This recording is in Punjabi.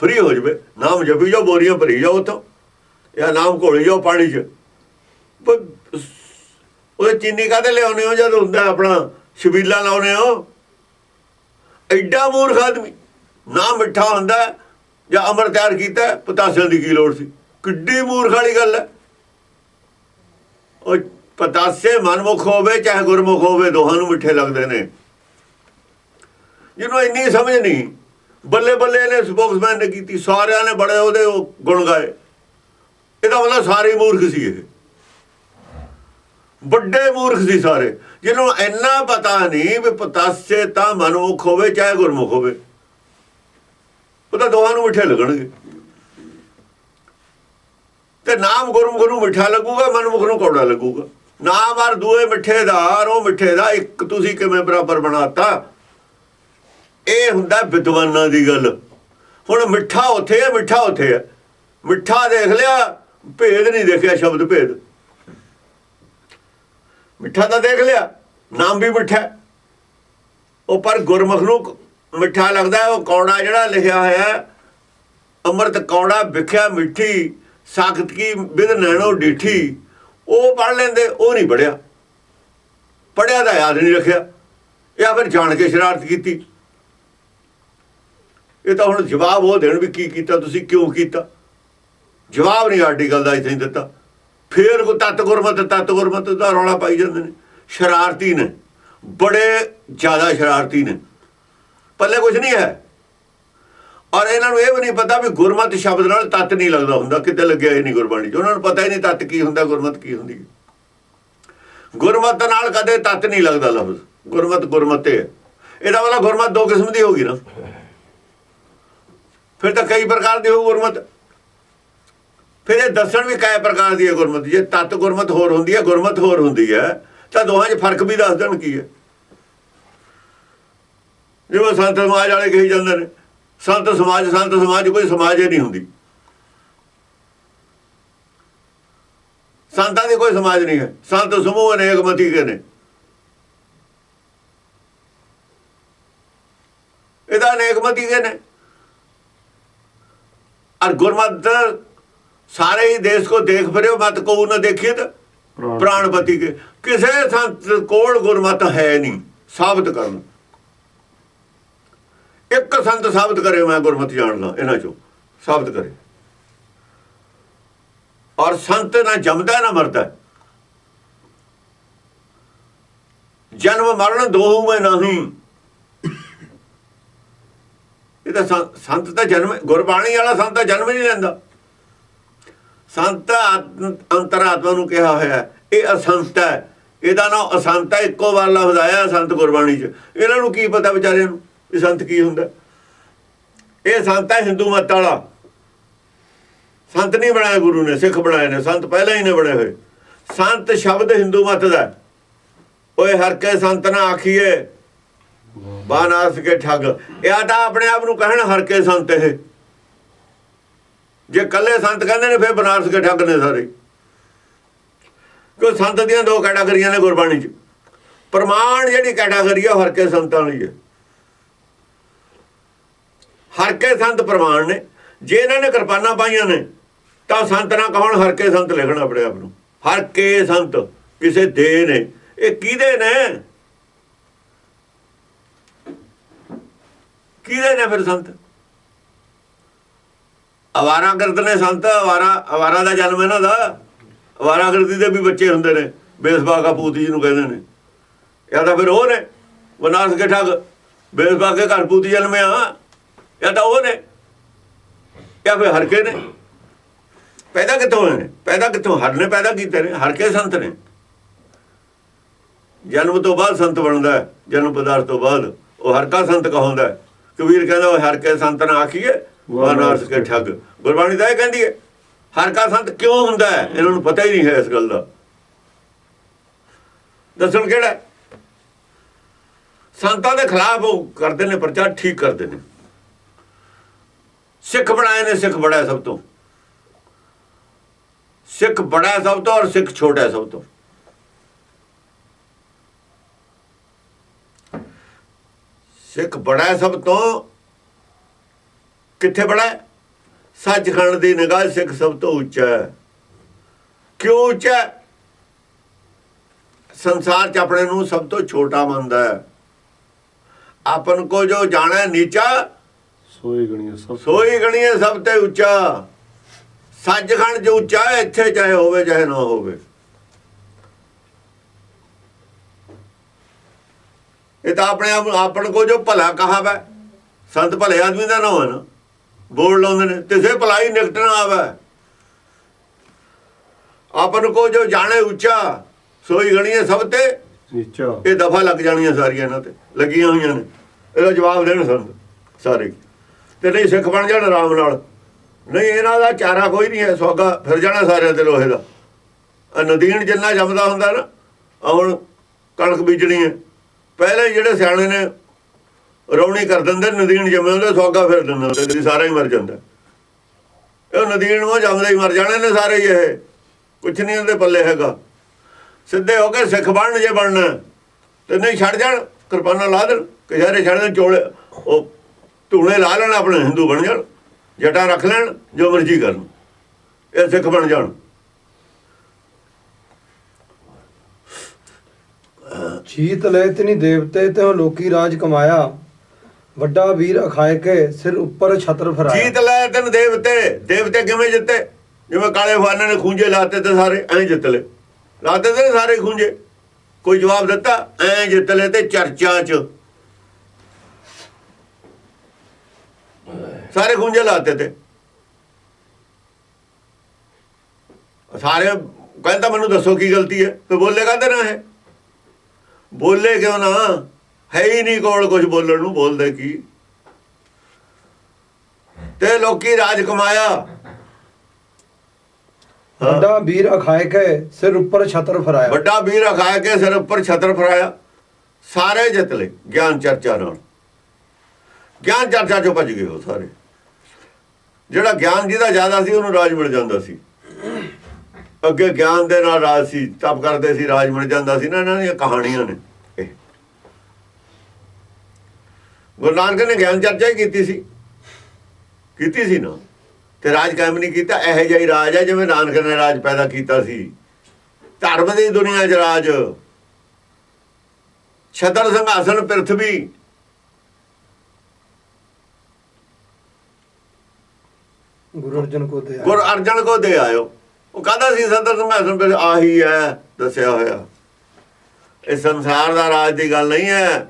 ਫਰੀ ਹੋ ਜਵੇ। ਨਾਮ ਜਪੀ ਜਾਓ ਬੋਰੀਆਂ ਭਰੀ ਜਾਓ ਉਤੋਂ ਜਾਂ ਨਾਮ ਘੋਲੀ ਜਾਓ ਪਾਣੀ 'ਚ। ਪਰ ਉਹ ਚੀਨੀ ਕਾਹਦੇ ਲਿਆਉਨੇ ਹੋ ਜਦ ਹੁੰਦਾ ਆਪਣਾ ਛਬੀਲਾ ਲਾਉਨੇ ਹੋ? ਐਡਾ ਮੂਰਖ ਆਦਮੀ। ਨਾ ਮਿੱਠਾ ਹੁੰਦਾ ਜਾਂ ਅਮਰ ਤਿਆਰ ਕੀਤਾ ਹੈ, ਪਤਾਸਿਆਂ ਦੀ ਕੀ ਲੋੜ ਸੀ? ਕਿੱਡੀ ਮੂਰਖ ਵਾਲੀ ਗੱਲ ਹੈ। ਉਹ ਪਤਾਸੇ ਮਨਮੁਖ ਹੋਵੇ ਚਾਹੇ ਗੁਰਮੁਖ ਹੋਵੇ ਦੋਹਾਂ ਨੂੰ ਮਿੱਠੇ ਲੱਗਦੇ ਨੇ। ਜਿਹਨੂੰ ਇੰਨੀ ਸਮਝ ਨਹੀਂ ਬੱਲੇ ਬੱਲੇ ਨੇ ਸਪੋਕਸਮੈਨ ਨੇ ਕੀਤੀ, ਸਾਰਿਆਂ ਨੇ ਬੜੇ ਉਹਦੇ ਗੁਣ ਗਾਏ। ਇਹਦਾ ਮਤਲਬ ਸਾਰੇ ਮੂਰਖ ਸੀ ਇਹ। ਵੱਡੇ ਮੂਰਖ ਸੀ ਸਾਰੇ। ਜਿਹਨੂੰ ਇੰਨਾ ਪਤਾ ਨਹੀਂ ਵੀ ਪਤਾਸੇ ਤਾਂ ਮਨਮੁਖ ਹੋਵੇ, ਚਾਹੇ ਗੁਰਮੁਖ ਹੋਵੇ। ਉਹ ਤਾਂ ਦੋਹਾਂ ਨੂੰ ਮਿੱਠੇ ਲੱਗਣਗੇ। ਤੇ ਨਾਮ ਗੁਰਮੁਖ ਨੂੰ ਮਿੱਠਾ ਲੱਗੂਗਾ, ਮਨਮੁਖ ਨੂੰ ਕੌੜਾ ਲੱਗੂਗਾ। ਨਾਮ ਔਰ ਦੂਏ ਮਿੱਠੇ ਦਾ ਉਹ ਮਿੱਠੇ ਦਾ ਇੱਕ ਤੁਸੀਂ ਕਿਵੇਂ ਬਰਾਬਰ ਬਣਾਤਾ ਇਹ ਹੁੰਦਾ ਵਿਦਵਾਨਾਂ ਦੀ ਗੱਲ। ਹੁਣ ਮਿੱਠਾ ਉੱਥੇ ਹੈ ਮਿੱਠਾ ਉੱਥੇ ਹੈ ਮਿੱਠਾ ਦੇਖ ਲਿਆ, ਭੇਦ ਨਹੀਂ ਦੇਖਿਆ, ਸ਼ਬਦ ਭੇਦ। ਮਿੱਠਾ ਤਾਂ ਦੇਖ ਲਿਆ, ਨਾਮ ਵੀ ਮਿੱਠਾ ਉਹ ਪਰ ਗੁਰਮੁਖ ਨੂੰ ਮਿੱਠਾ ਲੱਗਦਾ ਉਹ ਕੌੜਾ ਜਿਹੜਾ ਲਿਖਿਆ ਹੋਇਆ ਅੰਮ੍ਰਿਤ ਕੌੜਾ ਵਿਖਿਆ ਮਿੱਠੀ, ਸਾਖਤ ਕੀ ਬਿਦ ਨੈਣੋ ਡੀਠੀ। ਉਹ ਪੜ ਲੈਂਦੇ, ਉਹ ਨਹੀਂ ਪੜਿਆ ਪੜਿਆ ਤਾਂ ਯਾਦ ਨਹੀਂ ਰੱਖਿਆ। ਜਾਂ ਫਿਰ ਜਾਣ ਕੇ ਸ਼ਰਾਰਤ ਕੀਤੀ। ਇਹ ਤਾਂ ਹੁਣ ਜਵਾਬ ਉਹ ਦੇਣ ਵੀ ਕੀ ਕੀਤਾ, ਤੁਸੀਂ ਕਿਉਂ ਕੀਤਾ? ਜਵਾਬ ਨਹੀਂ ਆਰਟੀਕਲ ਦਾ ਇੱਥੇ ਦਿੱਤਾ। ਫੇਰ ਕੋ ਤਤ ਗੁਰਮਤ ਤਤ ਗੁਰਮਤ ਦਾ ਰੌਲਾ ਪਾਈ ਜਾਂਦੇ ਨੇ। ਸ਼ਰਾਰਤੀ ਨੇ, ਬੜੇ ਜ਼ਿਆਦਾ ਸ਼ਰਾਰਤੀ ਨੇ। ਪੱਲੇ ਕੁਝ ਨਹੀਂ ਹੈ। ਔਰ ਇਹਨਾਂ ਨੂੰ ਇਹ ਵੀ ਨਹੀਂ ਪਤਾ ਵੀ ਗੁਰਮਤ ਸ਼ਬਦ ਨਾਲ ਤਤ ਨਹੀਂ ਲੱਗਦਾ ਹੁੰਦਾ, ਕਿਤੇ ਲੱਗਿਆ ਇਹ ਨਹੀਂ ਗੁਰਬਾਣੀ 'ਚ। ਉਹਨਾਂ ਨੂੰ ਪਤਾ ਹੀ ਨਹੀਂ ਤਤ ਕੀ ਹੁੰਦਾ, ਗੁਰਮਤ ਕੀ ਹੁੰਦੀ ਗੁਰਮਤ ਨਾਲ ਕਦੇ ਤਤ ਨਹੀਂ ਲੱਗਦਾ ਲਫ਼ਜ਼। ਗੁਰਮਤ ਗੁਰਮਤੇ ਹੈ। ਇਹਦਾ ਵਾਲਾ ਗੁਰਮਤ ਦੋ ਕਿਸਮ ਦੀ ਹੋਗੀ ਨਾ। ਫਿਰ ਤਾਂ ਕਈ ਪ੍ਰਕਾਰ ਦੀ ਹੋ ਗੁਰਮਤ। ਫਿਰ ਇਹ ਦੱਸਣ ਵੀ ਕਈ ਪ੍ਰਕਾਰ ਦੀ ਹੈ ਗੁਰਮਤ। ਜੇ ਤਤ ਗੁਰਮਤ ਹੋਰ ਹੁੰਦੀ ਹੈ, ਗੁਰਮਤ ਹੋਰ ਹੁੰਦੀ ਹੈ, ਤਾਂ ਦੋਹਾਂ 'ਚ ਫ਼ਰਕ ਵੀ ਦੱਸ ਦੇਣ ਕੀ ਹੈ। ਜਿਵੇਂ ਸੰਤ ਸਮਾਜ ਵਾਲੇ ਕਹੀ ਜਾਂਦੇ ਨੇ, ਸੰਤ ਸਮਾਜ ਸੰਤ ਸਮਾਜ ਕੋਈ ਸਮਾਜ ਹੀ ਨਹੀਂ ਹੁੰਦੀ। ਸੰਤਾਂ ਦੀ ਕੋਈ ਸਮਾਜ ਨਹੀਂ ਹੈ। ਸੰਤ ਸਮੂਹ ਅਨੇਕ ਮਤੀ ਕੇ ਨੇ। ਇਹਦਾ ਅਨੇਕ ਮਤੀ ਕੇ ਨੇ। और गुरमत सारे ही देश को देख फिरे मत को न देखिए तो ਪ੍ਰਾਣਪਤੀ ਕੇ ਕਿਸੇ ਸੰਤ ਕੋਲ ਗੁਰਮਤ ਹੈ ਨਹੀਂ ਸਾਬਤ ਕਰਨ ਇੱਕ ਸੰਤ ਸਾਬਤ ਕਰੇ ਮੈਂ ਗੁਰਮਤ ਜਾਣਦਾ ਇਹਨਾਂ ਚੋਂ ਸਾਬਤ ਕਰੇ ਔਰ ਸੰਤ ਨਾ ਜੰਮਦਾ ਨਾ ਮਰਦਾ ਜਨਮ ਮਰਨ ਦੋਹੂ ਮੈਂ ਨਹੀਂ ਇਹ ਤਾਂ ਸੰਤ ਤਾਂ ਜਨਮ, ਗੁਰਬਾਣੀ ਵਾਲਾ ਸੰਤ ਤਾਂ ਜਨਮ ਨਹੀਂ ਲੈਂਦਾ। ਸੰਤ ਆਤਮ- ਅੰਤਰਾਤਮਾ ਨੂੰ ਕਿਹਾ ਹੋਇਆ ਇਹ ਅਸੰਤ ਹੈ। ਇਹਦਾ ਨਾਮ ਅਸੰਤ ਹੈ। ਇੱਕੋ ਵਾਰ ਲਫ਼ਜ਼ ਆਇਆ ਸੰਤ ਗੁਰਬਾਣੀ 'ਚ। ਇਹਨਾਂ ਨੂੰ ਕੀ ਪਤਾ ਵਿਚਾਰਿਆਂ ਨੂੰ ਇਹ ਸੰਤ ਕੀ ਹੁੰਦਾ। ਇਹ ਸੰਤ ਹੈ ਹਿੰਦੂ ਮਤ ਵਾਲਾ। ਸੰਤ ਨਹੀਂ ਬਣਾਇਆ ਗੁਰੂ ਨੇ, ਸਿੱਖ ਬਣਾਏ ਨੇ। ਸੰਤ ਪਹਿਲਾਂ ਹੀ ਨੇ ਬਣੇ ਹੋਏ। ਸੰਤ ਸ਼ਬਦ ਹਿੰਦੂ ਮਤ ਦਾ ਹੈ। ਓਏ ਹਰ ਕੇ ਸੰਤ ਨਾ ਆਖੀਏ। ਬਾਨਾਸ ਕੇ ਠੱਗ। ਇਹ ਤਾਂ ਆਪਣੇ ਆਪ ਨੂੰ ਕਹਿਣ, ਹਰ ਕੇ ਸੰਤ ਇਹ। ਜੇ ਕੱਲੇ ਸੰਤ ਕਹਿੰਦੇ ਨੇ, ਫਿਰ ਬਨਾਰਸ ਕੇ ਠੱਗ ਨੇ ਸਾਰੇ। ਕਿਉਂ ਸੰਤ ਦੀਆਂ ਦੋ ਕੈਟਾਗਰੀਆਂ ਨੇ ਗੁਰਬਾਣੀ 'ਚ? ਪ੍ਰਮਾਣ ਜਿਹੜੀ ਕੈਟਾਗਰੀ ਆ, ਉਹ ਹਰ ਕੇ ਸੰਤਾਂ ਲਈ ਹੈ। ਹਰ ਕੇ ਸੰਤ ਪ੍ਰਮਾਣ ਨੇ। ਜੇ ਇਹਨਾਂ ਨੇ ਕਿਰਪਾਨਾਂ ਪਾਈਆਂ ਨੇ, ਤਾਂ ਸੰਤ ਨਾ ਕਹਣ, ਹਰ ਕੇ ਸੰਤ ਲਿਖਣ ਆਪਣੇ ਆਪ ਨੂੰ। ਹਰ ਕੇ ਸੰਤ ਕਿਸੇ ਦੇ ਨੇ। ਇਹ ਕਿਹਦੇ ਨੇ? ਕਿਹਦੇ ਨੇ ਫਿਰ ਸੰਤ? ਅਵਾਰਾ ਕਰਦ ਨੇ ਸੰਤ, ਅਵਾਰਾ ਅਵਾਰਾ ਦਾ ਜਨਮ ਇਹਨਾਂ ਦਾ। ਅਵਾਰਾ ਕਰਦੀ ਦੇ ਵੀ ਬੱਚੇ ਹੁੰਦੇ ਨੇ, ਬੇਸਬਾ ਕਪੂਤ ਜੀ ਨੂੰ ਕਹਿੰਦੇ ਨੇ। ਜਾਂ ਤਾਂ ਫਿਰ ਉਹ ਨੇ, ਬਨਾਰਸ ਕੇ ਠੱਗ, ਬੇਸਬਾ ਕੇ ਘਰ ਪੂਤੀ ਜਨਮਿਆ। ਜਾਂ ਤਾਂ ਉਹ ਨੇ, ਜਾਂ ਫਿਰ ਹਰਕੇ ਨੇ। ਪੈਦਾ ਕਿੱਥੋਂ ਹੋਏ ਨੇ? ਪੈਦਾ ਕਿੱਥੋਂ? ਹਰ ਨੇ ਪੈਦਾ ਕੀਤੇ ਨੇ, ਹਰਕੇ ਸੰਤ ਨੇ। ਜਨਮ ਤੋਂ ਬਾਅਦ ਸੰਤ ਬਣਦਾ ਜਨਮ ਪਦਾਰਥ ਤੋਂ ਬਾਅਦ। ਉਹ ਹਰਕਾ ਸੰਤ ਕਹਾਉਂਦਾ ਕਬੀਰ ਕਹਿੰਦਾ ਉਹ ਹਰਕੇ ਸੰਤ ਨਾ ਆਖੀਏ ਵਾਨਾਰਸ ਕੇ ਠੱਗ। ਗੁਰਬਾਣੀ ਤਾਂ ਇਹ ਕਹਿੰਦੀ ਹੈ ਹਰਕਾ ਸੰਤ ਕਿਉਂ ਹੁੰਦਾ ਹੈ? ਇਹਨਾਂ ਨੂੰ ਪਤਾ ਹੀ ਨਹੀਂ ਹੈ ਇਸ ਗੱਲ ਦਾ। ਦੱਸਣ ਕਿਹੜਾ? ਸੰਤਾਂ ਦੇ ਖਿਲਾਫ ਉਹ ਕਰਦੇ ਨੇ ਪ੍ਰਚਾਰ ਠੀਕ ਕਰਦੇ ਨੇ। ਸਿੱਖ ਬਣਾਏ ਨੇ ਸਿੱਖ ਬੜਾ ਸਭ ਤੋਂ। ਸਿੱਖ ਬੜਾ ਸਭ ਤੋਂ ਔਰ ਸਿੱਖ ਛੋਟਾ ਸਭ ਤੋਂ। ਸਿੱਖ ਬੜਾ ਸਭ ਤੋਂ। ਕਿੱਥੇ ਬੜਾ ਸੱਚਖੰਡ ਦੀ ਨਿਗਾਹ ਸਿੱਖ ਸਭ ਤੋਂ ਉੱਚਾ ਹੈ। ਕਿਉਂ ਉੱਚਾ? ਸੰਸਾਰ ਚ ਆਪਣੇ ਨੂੰ ਸਭ ਤੋਂ ਛੋਟਾ ਮੰਨਦਾ ਹੈ। ਆਪਨ ਕੋ ਜੋ ਜਾਣਾ ਨੀਚਾ ਸੋਈ ਗਣੀਆਂ ਸਭ ਸੋਈ ਗਣੀਏ ਸਭ ਤੇ ਉੱਚਾ। ਸੱਚਖੰਡ ਜੋ ਉੱਚਾ ਹੈ ਇੱਥੇ ਚਾਹੇ ਹੋਵੇ ਚਾਹੇ ਨਾ ਹੋਵੇ। ਇਹ ਤਾਂ ਆਪਣੇ ਆਪ ਆਪਣ ਕੋ ਜੋ ਭਲਾ ਕਹਾਵਾ ਸੰਤ ਭਲੇ ਆਦਮੀ ਦਾ ਨਾਮ ਹੈ ਨਾ। ਬੋਲ ਲਾਉਂਦੇ ਨੇ ਤਿਸੇ ਭਲਾਈ ਨਿਕਟ ਨਾ ਆਵੇ। ਆਪਨ ਕੋ ਜੋ ਜਾਣੇ ਉੱਚਾ ਸੋਈ ਗਣੀਏ ਸਭ ਤੇ। ਨੀਚਾ। ਇਹ ਦਫਾ ਲੱਗ ਜਾਣੀਆਂ ਸਾਰੀਆਂ ਇਹਨਾਂ ਤੇ ਲੱਗੀਆਂ ਹੋਈਆਂ ਨੇ। ਇਹਦਾ ਜਵਾਬ ਦੇਣ ਸੰਤ ਸਾਰੇ। ਤੇ ਨਹੀਂ ਸਿੱਖ ਬਣ ਜਾਣ ਆਰਾਮ ਨਾਲ। ਨਹੀਂ ਇਹਨਾਂ ਦਾ ਚਾਰਾ ਕੋਈ ਨਹੀਂ ਹੈ ਸੋਗਾ ਫਿਰ ਜਾਣਾ ਸਾਰਿਆਂ ਤੇ ਲੋਹੇ ਦਾ। ਨਦੀਨ ਜਿੰਨਾ ਜੰਮਦਾ ਹੁੰਦਾ ਨਾ ਹੁਣ ਕਣਕ ਬੀਜਣੀ ਹੈ। ਪਹਿਲੇ ਜਿਹੜੇ ਸਿਆਣੇ ਨੇ ਰੌਣੀ ਕਰ ਦਿੰਦੇ, ਨਦੀਨ ਜੰਮੇ ਹੁੰਦੇ, ਸੋਗਾ ਫਿਰ ਦਿੰਦੇ ਤੇ ਸਾਰਾ ਹੀ ਮਰ ਜਾਂਦਾ। ਇਹ ਨਦੀਨ ਉਹ ਜੰਮਦੇ ਹੀ ਮਰ ਜਾਣੇ ਨੇ ਸਾਰੇ ਹੀ ਇਹ। ਕੁਛ ਨਹੀਂ ਉਹਦੇ ਪੱਲੇ ਹੈਗਾ। ਸਿੱਧੇ ਹੋ ਕੇ ਸਿੱਖ ਬਣਨ ਜੇ ਬਣਨਾ, ਤੇ ਨਹੀਂ ਛੱਡ ਜਾਣ, ਕਿਰਪਾਨਾਂ ਲਾ ਦੇਣ ਕਿਸ਼ਾਰੇ ਛੱਡ ਦੇਣ, ਚੋਲੇ, ਉਹ ਧੂਣੇ ਲਾ ਲੈਣ ਆਪਣੇ, ਹਿੰਦੂ ਬਣ ਜਾਣ, ਜਟਾਂ ਰੱਖ ਲੈਣ, ਜੋ ਮਰਜ਼ੀ ਕਰਨ। ਇਹ ਸਿੱਖ ਬਣ ਜਾਣ। ਛੀਤ ਲੈ ਤਨੀ ਦੇਵਤੇ ਤੇ ਲੋਕੀ ਰਾਜ ਕਮਾਇਆ। ਵੱਡਾ ਵੀਰ ਅਖਾਏ ਕੇ ਸਿਰ ਉੱਪਰ ਛਤਰ ਫਰਾਇਆ। ਜੀਤ ਲੈ ਤਨ ਦੇਵਤੇ। ਦੇਵਤੇ ਕਿਵੇਂ ਜਿੱਤੇ? ਜਿਵੇਂ ਕਾਲੇ ਫਾਨੇ ਨੇ ਖੂੰਜੇ ਲਾਤੇ ਤੇ ਸਾਰੇ ਐਂ ਜਿੱਤ ਲਏ। ਲਾਤੇ ਤੇ ਸਾਰੇ ਖੂੰਜੇ। ਕੋਈ ਜਵਾਬ ਦਿੱਤਾ? ਐਂ ਜਿੱਤ ਲਏ ਤੇ ਚਰਚਾ ਚ। ਸਾਰੇ ਖੂੰਜੇ ਲਾਤੇ ਤੇ। ਸਾਰੇ ਕਹਿੰਦਾ ਮੈਨੂੰ ਦੱਸੋ ਕੀ ਗਲਤੀ ਹੈ? ਤੇ ਬੋਲੇ ਕਹਿੰਦੇ ਨਾ ਹੈ ਬੋਲੇ ਕਿਉਂ ਨਾ? ਹੈ ਹੀ ਨਹੀਂ ਕੋਲ ਕੁਝ ਬੋਲਣ ਨੂੰ ਬੋਲਦੇ ਕੀ? ਤੇ ਲੋਕੀ ਰਾਜ ਕਮਾਇਆ। ਵੱਡਾ ਵੀਰ ਅਖਾਏ ਕੇ ਸਿਰ ਉੱਪਰ ਛਤਰ ਫਰਾਇਆ। ਵੱਡਾ ਵੀਰ ਅਖਾਇਆ ਕੇ ਸਿਰ ਉੱਪਰ ਛਤਰ ਫਰਾਇਆ। ਸਾਰੇ ਜਿੱਤ ਲਏ ਗਿਆਨ ਚਰਚਾ ਨਾਲ। ਗਿਆਨ ਚਰਚਾ ਚੋਂ ਭੱਜ ਗਏ ਉਹ ਸਾਰੇ। ਜਿਹੜਾ ਗਿਆਨ ਜਿਹਦਾ ਜ਼ਿਆਦਾ ਸੀ ਉਹਨੂੰ ਰਾਜ ਮਿਲ ਜਾਂਦਾ ਸੀ। ਅੱਗੇ ਗਿਆਨ ਦੇ ਨਾਲ ਰਾਜ ਸੀ ਤਪ ਕਰਦੇ ਸੀ ਰਾਜ ਮਿਲ ਜਾਂਦਾ ਸੀ ਨਾ ਇਹਨਾਂ ਦੀਆਂ ਕਹਾਣੀਆਂ ਨੇ। ਗੁਰੂ ਨਾਨਕ ਨੇ ਗਿਆਨ ਚਰਚਾ ਹੀ ਕੀਤੀ ਸੀ। ਕੀਤੀ ਸੀ ਨਾ। ਤੇ ਰਾਜ ਕਾਇਮ ਨਹੀਂ ਕੀਤਾ ਇਹੋ ਜਿਹਾ ਹੀ ਰਾਜ ਹੈ ਜਿਵੇਂ ਨਾਨਕ ਨੇ ਰਾਜ ਪੈਦਾ ਕੀਤਾ ਸੀ। ਧਰਮ ਦੀ ਦੁਨੀਆ 'ਚ ਰਾਜ। ਛਤਰ ਸਿੰਘਾਸਨ ਪ੍ਰਿਥਵੀ। ਗੁਰੂ ਅਰਜਨ ਕੋ ਦੇ ਗੁਰ ਅਰਜਨ ਕੋ ਦੇ ਆਇਓ। ਉਹ ਕਹਿੰਦਾ ਸੀ ਛਤਰ ਸਿੰਘਾਸਨ ਪ੍ਰਿਥ ਆਹੀ ਹੈ, ਦੱਸਿਆ ਹੋਇਆ। ਇਹ ਸੰਸਾਰ ਦਾ ਰਾਜ ਦੀ ਗੱਲ ਨਹੀਂ ਹੈ।